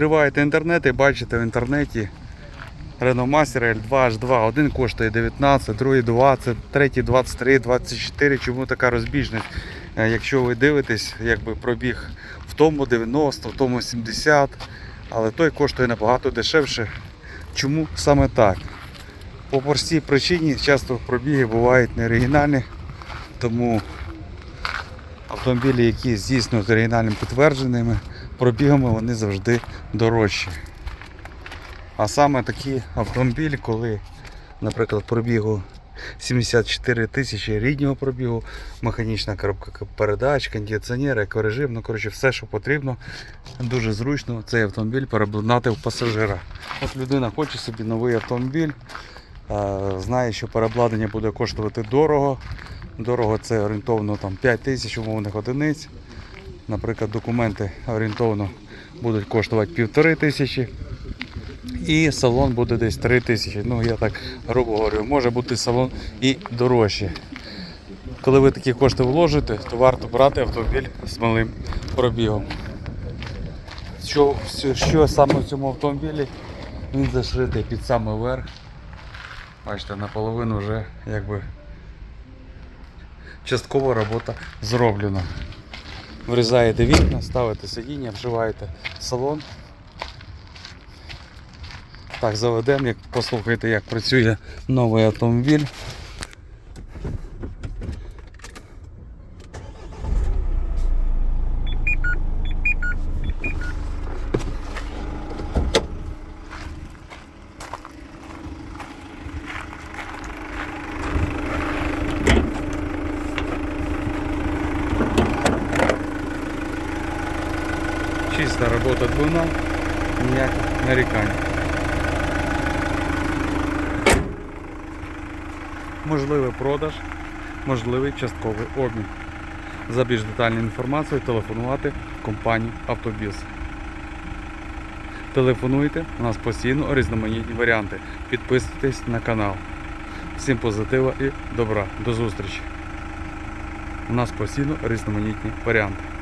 відкриваєте інтернет і бачите в інтернеті Renault Master L2 H2. Один коштує 19, другий 20, третій 23, 24. Чому така розбіжність? Е, Якщо ви дивитесь, якби пробіг в тому 90, в тому 70, але той коштує набагато дешевше. Чому саме так? По простій причині часто пробіги бувають неоригінальні, тому автомобілі, які здійснюють оригінальними підтвердженими пробігами, вони завжди дорожчі. А саме такі автомобілі, коли, наприклад, пробігу 74 тисячі ріднього пробігу, механічна коробка передач, кондиціонер, екорежим, ну коротше, все, що потрібно, дуже зручно цей автомобіль переобладнати в пасажира. От людина хоче собі новий автомобіль, знає, що переобладнання буде коштувати дорого. Дорого це орієнтовно там, 5 тисяч умовних одиниць. Наприклад, документи орієнтовно будуть коштувати півтори тисячі. І салон буде десь 3 тисячі. Ну, я так грубо говорю, може бути салон і дорожче. Коли ви такі кошти вложите, то варто брати автомобіль з малим пробігом. Що, що, саме в цьому автомобілі? Він зашитий під самий верх. Бачите, наполовину вже якби часткова робота зроблена. Врізаєте вікна, ставите сидіння, вживаєте салон. Так, заведемо, як послухайте, як працює новий автомобіль. Чиста робота двигуна, ніяких нарікань. Можливий продаж, можливий частковий обмін. За більш детальною інформацією телефонувати в компанію Автобіс. Телефонуйте, у нас постійно різноманітні варіанти. Підписуйтесь на канал. Всім позитива і добра. До зустрічі. У нас постійно різноманітні варіанти.